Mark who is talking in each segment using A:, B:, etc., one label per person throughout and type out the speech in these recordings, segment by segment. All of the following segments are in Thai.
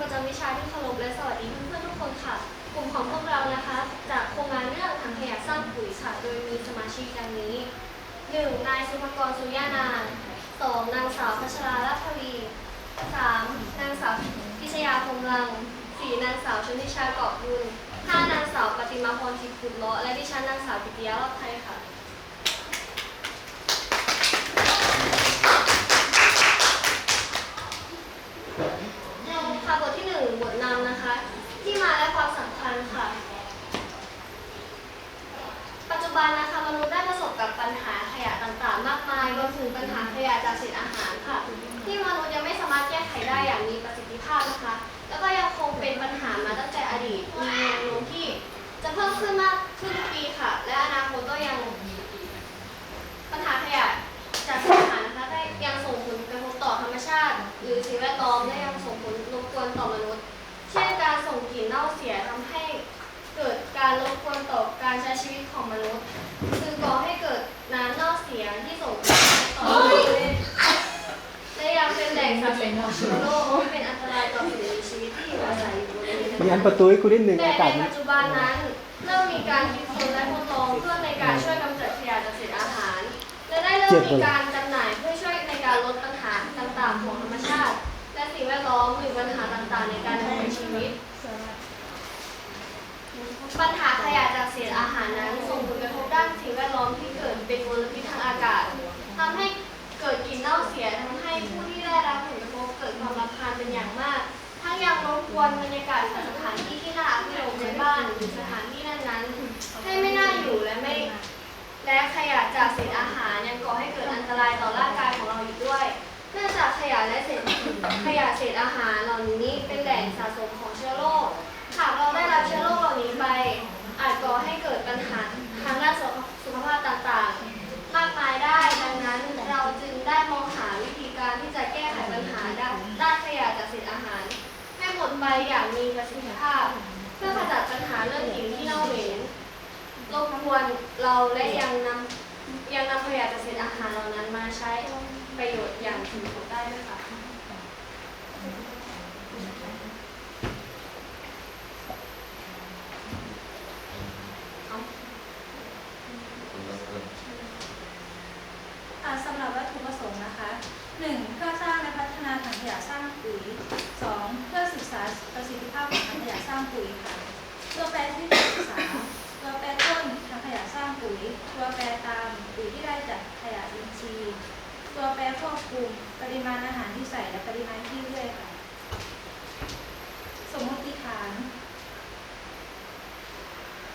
A: ประจำวิชาที่เคารพและสวัสดีเพื่อนๆทุกคนค่ะ กลุ่มของพวกเรานะคะ จากโครงงานเรื่องถังขยะสร้างปุ๋ยค่ะโดยมีสมาชิกดังนี้ 1. นายสุภกรสุริยานาน 2. นางสาวพัชราลัทวี 3. นางสาวพิชยาพงลัง 4. นางสาวชนิชาเกาะบุญ 5. นางสาวปฏิมาพรทิพย์กุลเลาะและดิฉันนางสาวปิติยารอดไทยค่ะบทที่หนึ่งบทนำนะคะ ที่มาและความสำคัญค่ะ ปัจจุบันนะคะมนุษย์ได้ประสบกับปัญหาขยะต่างๆ มากมายรวมถึงปัญหาขยะ จากเศษอาหารค่ะ ที่มนุษย์ยังไม่สามารถแก้ไขได้อย่างมีประสิทธิภาพนะคะ แล้วก็ยังคงเป็นปัญหามาตั้งแต่อดีต มีแนวโน้มที่จะเพิ่มขึ้นมากขึ้นทุกปีค่ะ และอนาคตก็ยังปัญหาขยะจากเศษอาหารนะคะได้ยังส่งผลกระทบต่อธรรมชาติ หรือสิ่งแวดล้อมและยังส่งผลรบกวนต่อมนุษย์ เช่นการส่งกลิ่นเน่าเสียทำให้เกิดการรบกวนต่อการใช้ชีวิตของมนุษย์ ริเวณนั้น
B: มีอันประตูให้คุณนิดหนึ่ง
A: แต่
B: อากาศ
A: ใน
B: มัน
A: ปัจจุบันนั้น เริ่มมีการคิดค้นและทดลองเพื่อในการช่วยกำจัดขยะจากเศษอาหาร และได้เริ่มมีการจำหน่ายเพื่อช่วยในการลดปัญหาต่างๆของธรรมชาติ และสิ่งแวดล้อมหรือปัญหาต่างๆ ในการดำเนินชีวิต ปัญหาขยะจากเศษอาหารนั้นส่งผลกระทบด้านสิ่งแวดล้อมที่เกิดเป็นมลพิษทางอากาศทำให้เกิดกลิ่นเน่าเสียทำให้ผู้ที่ได้รับผลกระทบเกิดความรำคาญเป็นอย่างมาก ทั้งยังรบกวนบรร รือสถานที่นั้นๆให้ไม่น่าอยู่และไม่ และขยะจากเศษอาหารยังก่อให้เกิดอันตรายต่อร่างกายของเราอีกด้วยเนื่องจากขยะและเศษขยะเศษอาหารเหล่านี้เป็นแหล่งสะสมของเชื้อโรคหากเราได้รับเชื้อโรคเหล่านี้ไป อาจก่อให้เกิดปัญหาทางด้านสุขภาพต่างๆ มากมายได้ ดังนั้นเราจึงได้มองหาวิธีการที่จะแก้ไขปัญหาด้านขยะจากเศษอาหาร ให้หมดไปอย่างมีประสิทธิ เรื่องกลิ่นที่เน่าเหม็นรบกวนเราและยังนำยังนำขยะจากเศษอาหารเหล่านั้นมาใช้ประโยชน์อย่างถึงผลได้ด้วยค่ะ
C: อ่าสำหรับวัตถุประสงค์นะคะ 1. เพื่อสร้างและพัฒนาถังขยะสร้างปุ๋ย 2. เพื่อศึกษาประสิทธิภาพของถังขยะสร้างปุ๋ยค่ะ ตัวแปรที่ศึกษาตัวแปรต้นถังขยะสร้างปุ๋ยตัวแปรตามปุ๋ยที่ได้จากขยะอินทรีย์ตัวแปรควบคุมปริมาณอาหารที่ใส่และปริมาณที่เลื่อยค่ะ สมมติฐาน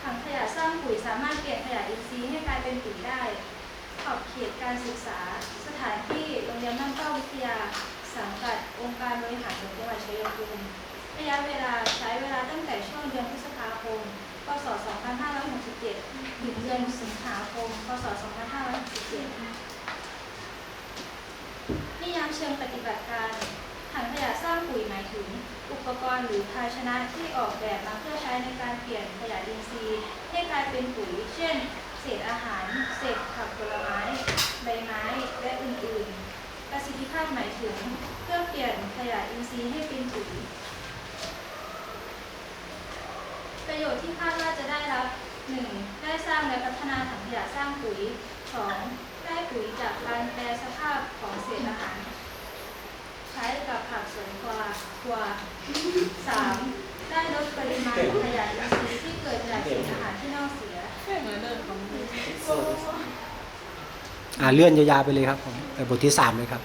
C: ถังขยะสร้างปุ๋ยสามารถเปลี่ยนขยะอินทรีย์ให้กลายเป็นปุ๋ยได้ขอบเขตการศึกษา สถานที่โรงเรียนบ้านเป้าวิทยา สังกัดองค์การบริหารส่วนจังหวัดชัยภูมิ ระยะเวลาใช้เวลาตั้งแต่ช่วงเดือนพฤษภาคม พศ 2567 ถึงเดือนสิงหาคม พศ 2567 นิยามเชิงปฏิบัติการถังขยะสร้างปุ๋ยหมายถึง อุปกรณ์หรือภาชนะที่ออกแบบมาเพื่อใช้ในการเปลี่ยนขยะอินทรีย์ให้กลายเป็นปุ๋ย เช่น เศษอาหาร เศษผักผลไม้ ใบไม้ และอื่นๆประสิทธิภาพหมายถึงเครื่อเปลี่ยนขยะอินทรีย์ให้เป็นปุ๋ย ประโยชน์ที่คาดว่าจะได้รับ 1. ได้สร้างและพัฒนาถังขยะสร้างปุ๋ย 2. ได้ปุ๋ยจากการแปรสภาพของเศษอาหาร ใช้กับผักสวนครัวครัว 3. ได้ลดปริมาณขยะอินทรีย์ที่เกิดจากเศษอาหารที่เน่าเสีย
B: อ่าเลื่อนยาวๆไปเลยครับผมไปบทที่สามเลยครับ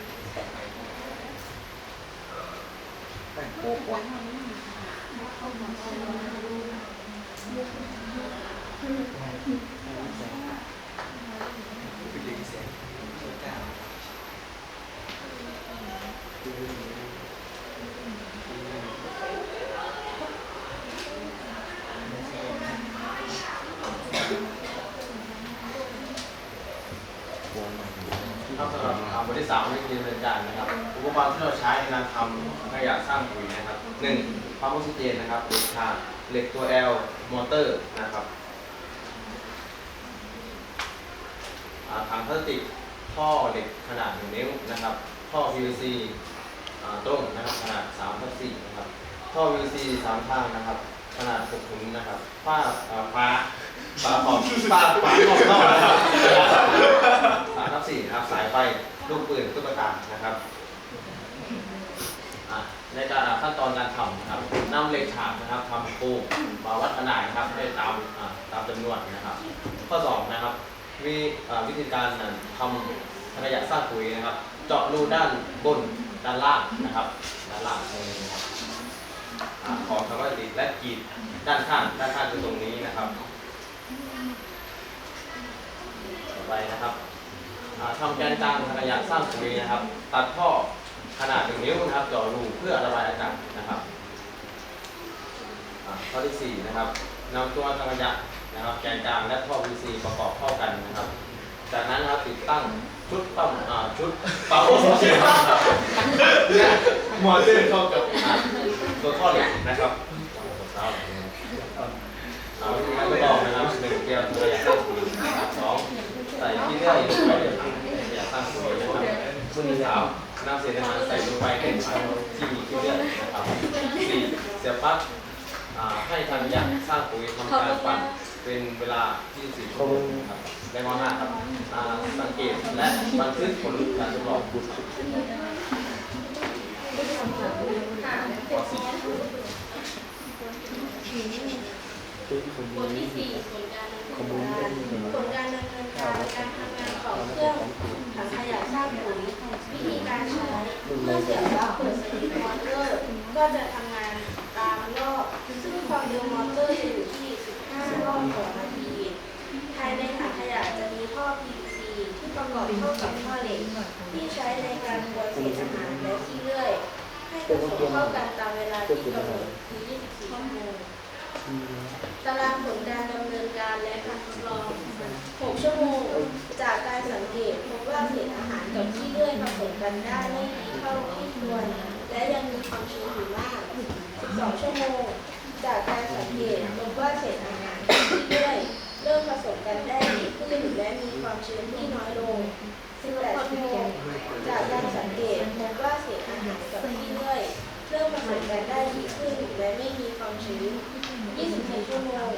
D: ครับสำหรับอ่าบทที่สามวิธีดำเนินการนะครับ อุปกรณ์ที่เราใช้ในการทำขยะสร้างปุ๋ยนะครับหนึ่งปั๊มออกซิเจนนะครับเหล็กชาเหล็กตัว L มอเตอร์นะครับอ่าถังพ ลาสติกท่อเหล็กขนาด 1 นิ้วนะครับ ท่อ PVC ตรงนะครับขนาด3ทับ4นะครับ ท่อ VC สามทางนะครับ ขนาด6ถุงนะครับฝ้าเอ่อฟ้าฝาขอบฝ้าฝาขอบท่อนะครับสามทับสี่นะครับสายไฟลูกปืนตุ๊กตานะครับในการขั้นตอนการทำนะครับนำเหล็กฉากนะครับทำปูมาวัดขนาดนะครับให้ตามตามจำนวนนะครับ ข้อสองนะครับ มีอ่าวิธีการอะทำขยะสร้างปุ๋ยนะครับ เจาะรูด้านบนด้านล่างนะครับ ด้านล่างตรงนี้นะครับของคำว่าติดและกรีดด้านข้างด้านข้างคือตรงนี้นะครับ ต่อไปนะครับทำแกนกลางขยะสร้างปุ๋ยนะครับ ตัดท่อขนาดหนึ่งนิ้วนะครับเจาะรูเพื่อระบายอากาศนะครับข้อที่สี่นะครับนำตัวถังขยะ นะครับแกนกลางและท่อ VC ประกอบเข้ากันนะครับ จากนั้นนะครับติดตั้งชุดปั๊มอ่าชุดปั๊มโอโซเชียลและมอเตอร์เข้ากับอ่าตัวท่อเหล็กนะครับเอาวิธีการทดลองนะครับหนึ่งเกียร์ตัวอย่างตั้งปุ๋ยนะครับสองใส่ที่เลื่อยลงไปในถังขยะตั้งปุ๋ยนะครับข้อที่สามนำเศษอาหารใส่ลงไปในถังที่มีที่เลื่อยนะครับสี่เสียบปลั๊กอ่าให้ทางขยะสร้างปุ๋ยทำการปั่น เป็นเวลา 24 ชั่วโมงนะครับในข้อห้าครับอ่าสังเกตและบันทึกผลการทดลองข้อสี่
E: บทที่สี่ผลการดำเนินการผลการดำเนินการการทำงานของเครื่องถังขยะสร้างปุ๋ยวิธีการใช้เมื่อเสียบปลั๊กเปิดสวิตช์มอเตอร์ก็จะทำงานตามรอบ ซึ่งความเร็วมอเตอร์จะอยู่ที่ 15 รอบต่อนาที ภายในถังขยะจะมีท่อ PVC ที่ประกอบเข้ากับท่อเหล็กที่ใช้ในการกวนเศษอาหารและขี้เลื่อย ให้ผสมเข้ากันตามเวลาที่กำหนดคือ24ชั่วโมงตารางผลการดำเนินการและการทดลอง 6 ชั่วโมง จากการสังเกตพบว่าเศษอาหารกับขี้เลื่อยผสมกันได้ไม่ดีเท่าที่ควรและยังมีความชื้นอยู่มาก 12 ชั่วโมง จากการ และมีความชื้นที่น้อยลง18ชั่วโมงจากการสังเกตพบว่าเศษอาหารกับขี้เลื่อยเริ่มผสมกันได้ดีขึ้นและไม่มีความชื้น24ชั่วโมง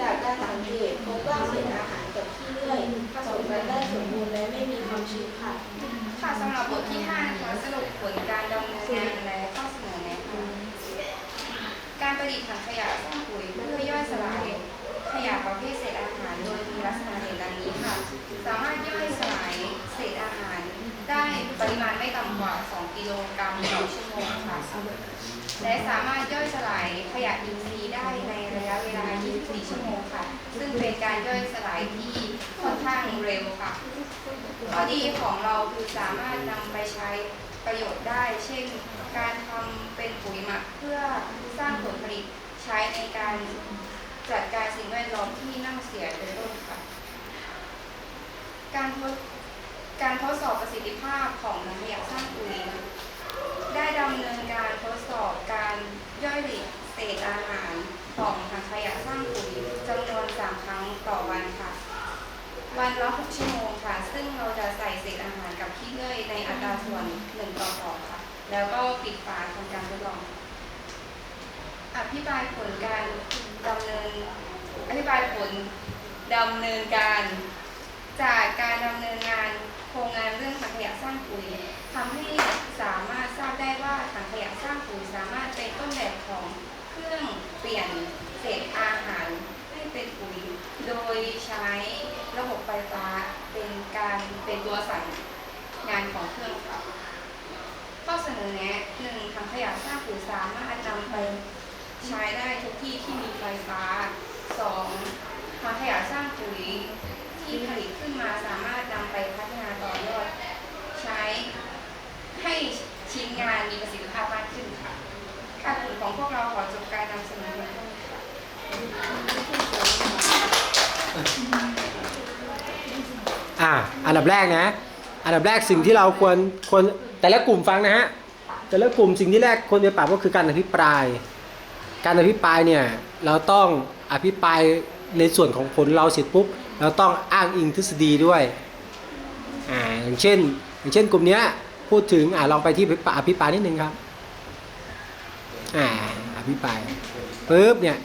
E: จากการสังเกตพบว่าเศษอาหารกับขี้เลื่อยผสมกันได้สมบูรณ์และไม่มีความชื้นค่ะ
F: ค่ะสำหรับบทที่5นะคะสรุปผลการดำเนินงานและข้อเสนอแนะค่ะการประดิษฐ์ถังขยะสร้างปุ๋ยเพื่อย่อยสลายขยะประเภทเศษอาหารโดยมีลักษณะ โลกรัมต่อชั่วโมงค่ะ และสามารถย่อยสลายขยะอินทรีย์ได้ในระยะเวลา 24 ชั่วโมงค่ะ ซึ่งเป็นการย่อยสลายที่ค่อนข้างเร็วค่ะ ข้อดีของเราคือสามารถนำไปใช้ประโยชน์ได้ เช่น การทำเป็นปุ๋ยหมักเพื่อสร้างผลผลิตใช้ในการจัดการสิ่งแวดล้อมที่น่าเสียเป็นต้นค่ะ การทด การทดสอบประสิทธิภาพของถังขยะสร้างปุ๋ยได้ดำเนินการทดสอบการย่อยหลีกเศษอาหารของถังขยะสร้างปุ๋ยจำนวน 3 ครั้งต่อวันค่ะ วันละ 6 ชั่วโมงค่ะ ซึ่งเราจะใส่เศษอาหารกับขี้เลื่อยในอัตราส่วน 1 ต่อ 2 ค่ะ แล้วก็ปิดฝาทำการทดลองอภิปรายผลการดำเนินอภิปรายผลดำเนินการ จากการดำเนินงาน ครงงานเรื่องถังขยะสร้างปุ๋ยทำให้สามารถทราบได้ว่าถังขยะสร้างปุ๋ยสามารถเป็นต้นแบบของเครื่องเปลี่ยนเศษอาหารให้เป็นปุ๋ย โดยใช้ระบบไฟฟ้าเป็นการเป็นตัวสั่งงานของเครื่องค่ะข้อเสนอแนะหนึ่งถังขยะสร้างปุ๋ยสามารถนำไปใช้ได้ทุกที่ที่มีไฟฟ้าสองถังขยะสร้างปุ๋ย ที่ผลิตขึ้นมาสามารถนำไปพัฒนาต่อยอดใช้ให้ชิ้นงานมีประสิทธิภาพมากขึ้นค่ะการผลของพวกเราขอจบการนำเสนอเพียงเท่านี้ค่ะ
G: อ่าอันดับแรกนะ อันดับแรกสิ่งที่เราควรควรแต่ละกลุ่มฟังนะฮะแต่ละกลุ่มสิ่งที่แรกควรจะปรับก็คือการอภิปราย การอภิปรายเนี่ยเราต้องอภิปรายในส่วนของผลเราเสร็จปุ๊บ เราต้องอ้างอิงทฤษฎีด้วยอ่าอย่างเช่น อย่างเช่นกลุ่มเนี้ยพูดถึงอ่าลองไปที่อภิปรายนิดนึงครับอ่าอภิปรายปุ๊บเนี่ย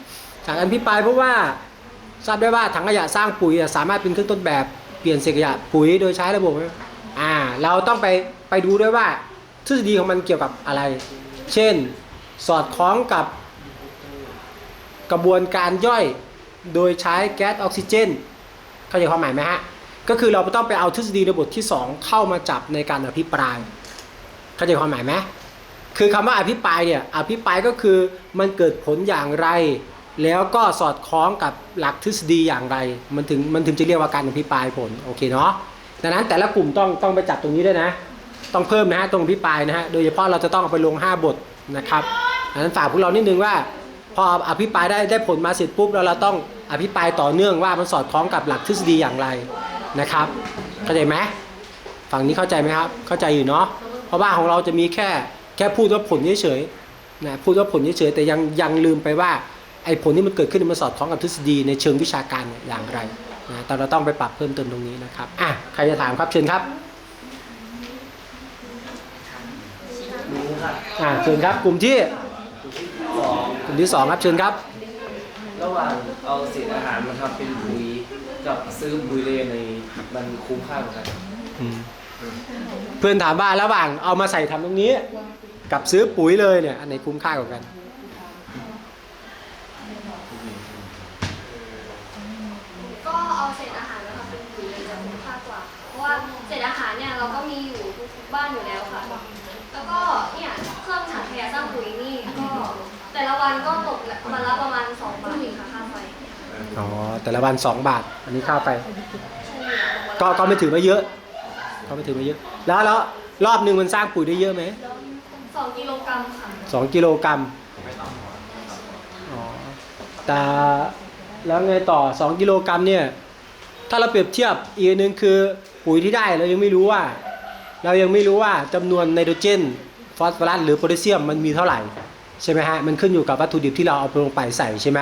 G: จากอภิปรายเพราะว่าทราบได้ว่าถังขยะสร้างปุ๋ยสามารถเป็นเครื่องต้นแบบเปลี่ยนเศษขยะปุ๋ยโดยใช้ระบบอ่าเราต้องไปไปดูด้วยว่าทฤษฎีของมันเกี่ยวกับอะไร เช่นสอดคล้องกับกระบวนการย่อยโดยใช้แก๊สออกซิเจน เข้าใจความหมายไหมฮะ ก็คือเราต้องไปเอาทฤษฎีในบทที่ 2 เข้ามาจับในการอภิปราย เข้าใจความหมายไหมคือคำว่าอภิปรายเนี่ยอภิปรายก็คือมันเกิดผลอย่างไร แล้วก็สอดคล้องกับหลักทฤษฎีอย่างไร มันถึงมันถึงจะเรียกว่าการอภิปรายผลโอเคเนาะดังนั้นแต่ละกลุ่มต้องต้องไปจับตรงนี้ด้วยนะ ต้องเพิ่มนะฮะตรงอภิปรายนะฮะโดยเฉพาะเราจะต้องเอาไปลง 5 บทนะครับดังนั้นฝากพวกเรานิดนึงว่า พออภิปรายได้ได้ผลมาเสร็จปุ๊บแล้วเราต้อง อภิปรายต่อเนื่องว่ามันสอดคล้องกับหลักทฤษฎีอย่างไรนะครับ เข้าใจไหมฝั่งนี้เข้าใจไหมครับ เข้าใจอยู่เนาะเพราะว่าของเราจะมีแค่แค่พูดว่าผลเฉยๆนะพูดว่าผลเฉยๆแต่ยังยังลืมไปว่าไอ้ผลที่มันเกิดขึ้นมันสอดคล้องกับทฤษฎีในเชิงวิชาการอย่างไรนะแต่เราต้องไปปรับเพิ่มเติมตรงนี้นะครับอะใครจะถามครับเชิญครับอะเชิญครับกลุ่มที่กลุ่มที่สองครับเชิญครับ
H: ระหว่างเอาเศษอาหารมาทำเป็นปุ๋ยกับซื้อปุ๋ยเลยในมันคุ้มค่ากว่ากัน
G: เพื่อนถามว่าระหว่างเอามาใส่ทำตรงนี้ กับซื้อปุ๋ยเลยเนี่ยอันไหนคุ้มค่ากว่ากัน
A: ก็เอาเศษอาหารมาทำเป็นปุ๋ยเลยจะคุ้มค่ากว่า เพราะว่าเศษอาหารเนี่ยเราก็มีอยู่ทุกๆบ้านอยู่แล้วค่ะ แล้วก็เนี่ยเครื่องถังขยะสร้างปุ๋ยนี่ก็แต่ละวันก็ตกวันละประมาณ2บาทเองค่ะค่าไฟ
G: อ๋อแต่ละวัน2บาท อันนี้ค่าไป
A: เฉลี่ยวันละ
G: ก็ก็ไม่ถือว่าเยอะ ก็ไม่ถือว่าเยอะ แล้วแล้วรอบหนึ่งมันสร้างปุ๋ยได้เยอะไหม
A: สองกิโลกรัมค่ะ
G: สองกิโลกรัมอ๋อแต่แล้วไงต่อ2กิโลกรัมเนี่ย ถ้าเราเปรียบเทียบอีกอันหนึงคือปุ๋ยที่ได้เรายังไม่รู้ว่า เรายังไม่รู้ว่าจำนวนไนโตรเจน ฟอสฟอรัสหรือโพแทสเซียมมันมีเท่าไหร่ใช่ไหมฮะมันขึ้นอยู่กับวัตถุดิบที่เราเอาลงไปใส่ใช่ไหม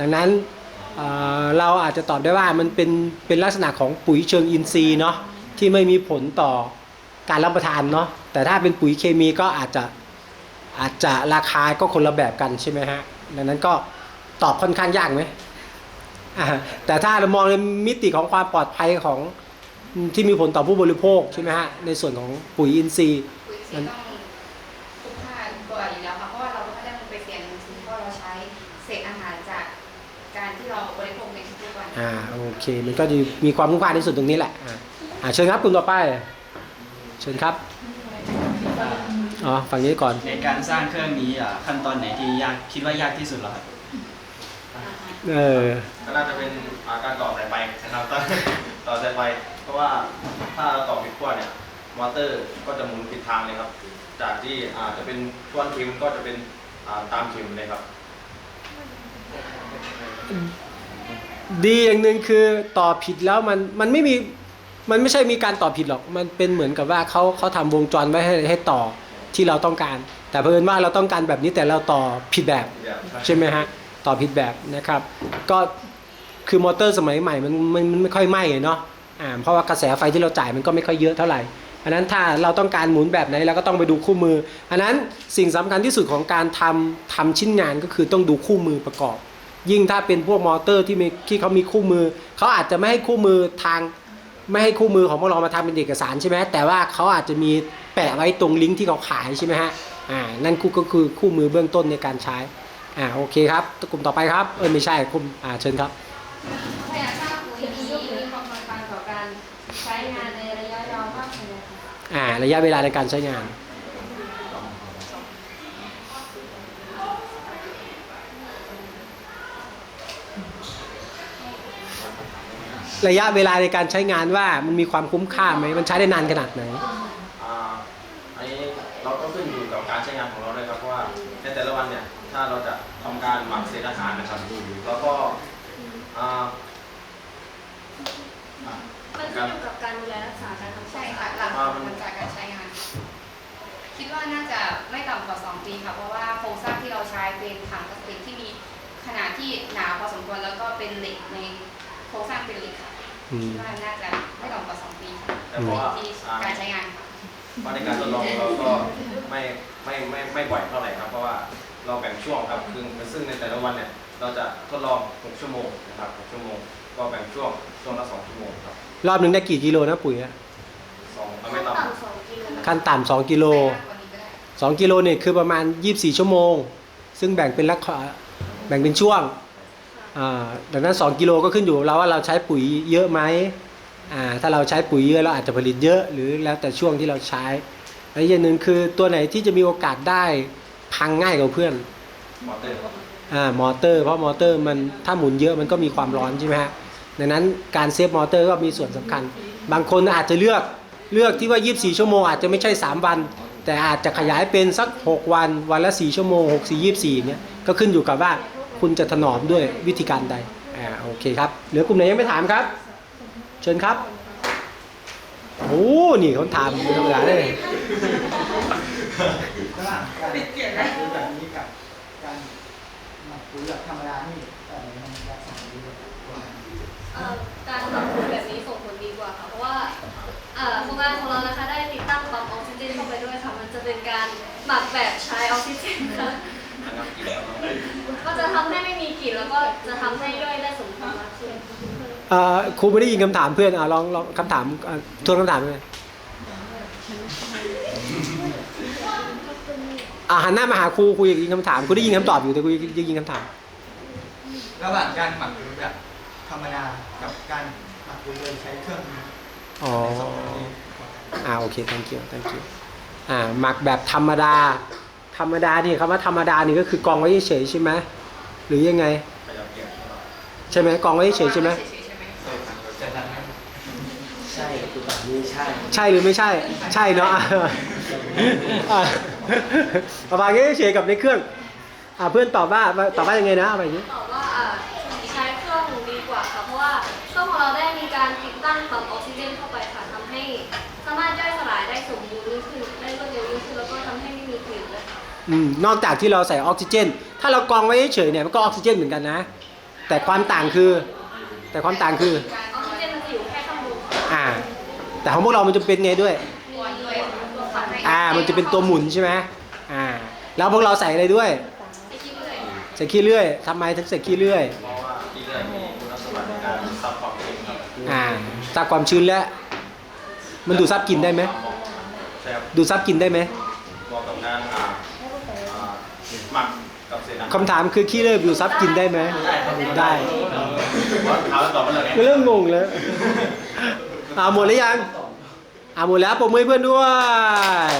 G: ดังนั้น เราอาจจะตอบได้ว่ามันเป็นเป็นลักษณะของปุ๋ยเชิงอินทรีย์เนาะที่ไม่มีผลต่อการรับประทานเนาะแต่ถ้าเป็นปุ๋ยเคมีก็อาจจะอาจจะราคาก็คนละแบบกันใช่ไหมฮะดังนั้นก็ตอบค่อนข้างยากไหมแต่ถ้าเรามองในมิติของความปลอดภัยของที่มีผลต่อผู้บริโภคใช่ไหมฮะในส่วนของปุ๋ยอินทรีย์
I: อ่าโอ
G: เค มันก็จะมีความคุ้มค่าในส่วนตรงนี้แหละอ่าอ่าเชิญครับคุณต่อไปเชิญครับอ๋อฝั่งนี้ก่อน
J: ในการสร้างเครื่องนี้อะขั้นตอนไหนที่ยากคิดว่ายากที่สุดเหรอครับ
G: เออ
D: ก็น่าจะเป็นอ่าการต่อสายไฟนะครับต่อต่อสายไฟเพราะว่าถ้าเราต่อผิดขั้วเนี่ยมอเตอร์ก็จะหมุนผิดทางเลยครับ จากที่อาจจะเป็นช่วงเข็มก็จะเป็นอ่าตามเข็มเลยครับ
G: ดีอย่างหนึ่งคือต่อผิดแล้วมันมันไม่มีมันไม่ใช่มีการต่อผิดหรอก มันเป็นเหมือนกับว่าเขาเขาทำวงจรไว้ให้ให้ต่อที่เราต้องการ แต่เพิ่นว่าเราต้องการแบบนี้แต่เราต่อผิดแบบใช่ไหมฮะต่อผิดแบบนะครับ ก็คือมอเตอร์สมัยใหม่มันมันมันไม่ค่อยไหม้เนาะอ่าเพราะว่ากระแสไฟที่เราจ่ายมันก็ไม่ค่อยเยอะเท่าไหร่อันนั้นถ้าเราต้องการหมุนแบบไหนเราก็ต้องไปดูคู่มือ อันนั้นสิ่งสำคัญที่สุดของการทำทำชิ้นงานก็คือต้องดูคู่มือประกอบ ยิ่งถ้าเป็นพวกมอเตอร์ที่มีที่เขามีคู่มือ เขาอาจจะไม่ให้คู่มือทาง ไม่ให้คู่มือของพวกเรามาทำเป็นเอกสารใช่ไหมแต่ว่าเขาอาจจะมีแปะไว้ตรงลิงก์ที่เขาขายใช่ไหมฮะอ่านั่นคู่ก็คือคู่มือเบื้องต้นในการใช้อ่าโอเคครับกลุ่มต่อไปครับเออไม่ใช่กลุ่มอ่าเชิญครับ
I: ขยะสร้างปุ๋ยนี้มีความสำคัญต่อการใช้งานในระยะยาวมากเลยค่ะ
G: อ่าระยะเวลาในการใช้งาน ระยะเวลาในการใช้งานว่ามันมีความคุ้มค่าไหมมันใช้ได้นานขนาดไหน
D: อ่าอันนี้เราก็ขึ้นอยู่กับการใช้งานของเราด้วยครับเพราะว่าในแต่ละวันเนี่ยถ้าเราจะทำการหมักเศษอาหารนะครับแล้วก็อ่าอ่า
A: มันขึ้นอยู่กับการดูแลรักษาการทำ
I: ใช่
A: ใช่
I: ค่ะ
A: ค่ะ
I: หลังผลจากการใช้งาน คิดว่าน่าจะไม่ต่ำกว่า 2 ปีค่ะเพราะว่าโครงสร้างที่เราใช้เป็นถังพลาสติกที่มีขนาดที่หนาพอสมควรแล้วก็เป็นเหล็กในโครงสร้างเป็นเหล็กค่ะ
G: อืม
I: คิดว่าน่าจะไม่ต่ำกว่า2ปีค่ะ
D: แต่เพราะว่า
I: ที่
D: อ่า
I: การใช้งานค่ะ
D: เพราะในการทดลองเราก็ไม่ไม่ไม่ไม่บ่อยเท่าไหร่ครับ เพราะว่าเราแบ่งช่วงครับคือซึ่งในแต่ละวันเนี่ยเราจะทดลอง 6 ชั่วโมงนะครับ6ชั่วโมง ก็แบ่งช่วงช่วงละ2ชั่วโมงครับ
G: รอบหนึ่งได้กี่กิโลนะปุ๋ยอะ
D: สอง
A: ขั้
D: ไม่
A: น
D: ต่ำ
A: ต่ำ สองกิโล
G: ขั้นต่ำสองกิโล
I: มากกว่านี้ก็ได้
G: 2 กิโลเนี่ยคือประมาณ 24 ชั่วโมง ซึ่งแบ่งเป็นลักษณะแบ่งเป็นช่วงอ่า ดังนั้น 2 กิโลก็ขึ้นอยู่กับเราว่าเราใช้ปุ๋ยเยอะไหมอ่าถ้าเราใช้ปุ๋ยเยอะเราอาจจะผลิตเยอะหรือแล้วแต่ช่วงที่เราใช้และอีกอย่างหนึ่งคือตัวไหนที่จะมีโอกาสได้พังง่ายกว่าเพื่อน
D: มอเตอร์
G: อ่ามอเตอร์ เพราะมอเตอร์มันถ้าหมุนเยอะมันก็มีความร้อนใช่ไหมฮะดังนั้นการเซฟมอเตอร์ก็มีส่วนสำคัญ บางคนอาจจะเลือกเลือกที่ว่า 24 ชั่วโมงอาจจะไม่ใช่ 3 วัน แต่อาจจะขยายเป็นสัก 6 วัน วันละ 4 ชั่วโมง 6 4 24เนี่ยก็ขึ้นอยู่กับว่า คุณจะถนอมด้วยวิธีการใดอ่าโอเคครับเหลือกลุ่มไหนยังไม่ถามครับ เชิญครับโอ้นี่เขาถามธรรมดาเลย
B: ระหว่างการแบบนี้กับการหมักปุ๋ยแบบธรรมดานี่มันรักษาดีกว่ากา
A: รทำปุ๋ยแบบนี้ส่งผลดีกว่าค่ะเพราะว่าโครงการของเรานะคะได้ติดตั้งปั๊มออกซิเจนเข้าไปด้วยค่ะมันจะเป็นการหมักแบบใช้ออกซิเจนค่ะ
D: นะครับกินแล้ว
A: ก็จะทำให้ไม่มี กลิ่นแล้วก็จะทำให้ย่อยได้สมบูรณ์มากขึ้น
G: เอ่อครูไม่ได้ยินคำถามเพื่อนอะลองลองคำถามอะทวนคำถามเลยอะหันหน้ามาหาครูครูอยากยินคำถามครูได้ยินคำตอบอยู่แต่ครูอยากยินคำถาม
B: ระหว่างการหมักปุ๋ยแบบธรรมดากับการหมักปุ๋ยโดยใช้เครื่องมือ
G: อ๋อ
B: ในสองแบบนี้
G: อ่าโอเค thank you thank you อ่าหมักแบบธรรมดา ธรรมดานี่คำว่าธรรมดานี่ก็คือกองไว้เฉยๆใช่ไหม หรือยังไง
D: ขยับเกี่ยว
G: ใช่ไหมกองไว้เฉยๆใช่ไหม
I: เฉยๆใช่ไหม
J: จะทำให้ใช่คือแบบนี้ใช่
G: ใช่หรือไม่ใช่ ใช่เนาะอะประมาณนี้เฉยๆกับในเครื่องอ่าเพื่อนตอบว่าตอบว่ายังไงนะอะไรอย่างนี้
A: ตอบ อืมนอก
G: จากที่เราใส่ออกซิเจน ถ้าเรากองไว้เฉยๆเนี่ยมันก็ออกซิเจนเหมือนกันนะ แต่ความต่างคือ แต่ความต่างคือ
A: ออกซิเจนมันจะอยู่แค่ข้างบนค่ะ
G: อ่า แต่ของพวกเรามันจะเป็นไงด้วย
A: มีด้วยตัวขัดให้
G: อ่า มันจะเป็นตัวหมุนใช่ไหมอ่า แล้วพวกเราใส่อะไรด้วย
A: ไปคิดเลย
G: ใส่ขี้เลื่อยทำไมถึงใส่ขี้เลื่อย
D: เพราะว่าที่เรื่อยมีคุณสมบัติในการซับความเค็มครับ
G: อ่าซับความชื้นและ มันดูดซับกลิ่นได้ไหม
D: ใช่ครับ
G: ดูดซับกลิ่นได้ไหม
D: เหมาะกับการอ่าอ่าหมักกับเศษอาหาร
G: คำถามคือขี้เลิบอยู่ซับกินได้ไหมได้
D: ได้
G: เริ่มงงแล้วอ่าหมดแล้วยังอ่าหมดแล้วปมมือให้เพื่อนด้วย